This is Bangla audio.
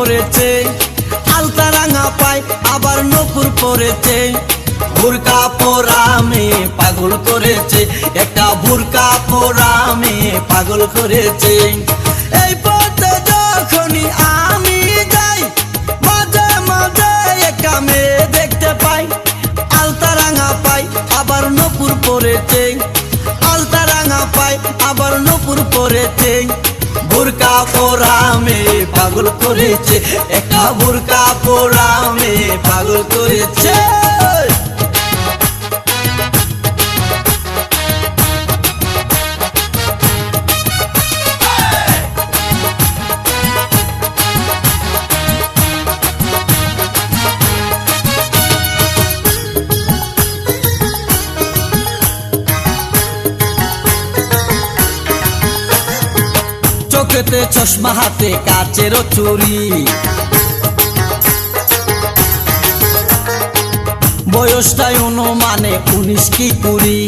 পরেছে আলতা রাঙা পায় আবার নপুর পরেছে ভুরকা পোরামে পাগল করেছে। একটা ভুরকা পোরামে পাগল করেছে। এই পথে যখনই আমি যাই, মাঝে মাঝে একটা মেয়ে দেখতে পাই। আলতা রাঙা পাই আবার নপুর পরেছে আলতা রাঙা পাই আবার নপুর পরেছে ভুরকা পোরামে পাগল করেছে একটা বুরকা মেয়ে পাগল করেছে। চোখেতে চশমা হাতে কাচেরও চুরি। বয়সটাই অনুমানে উনিশ কি কুড়ি।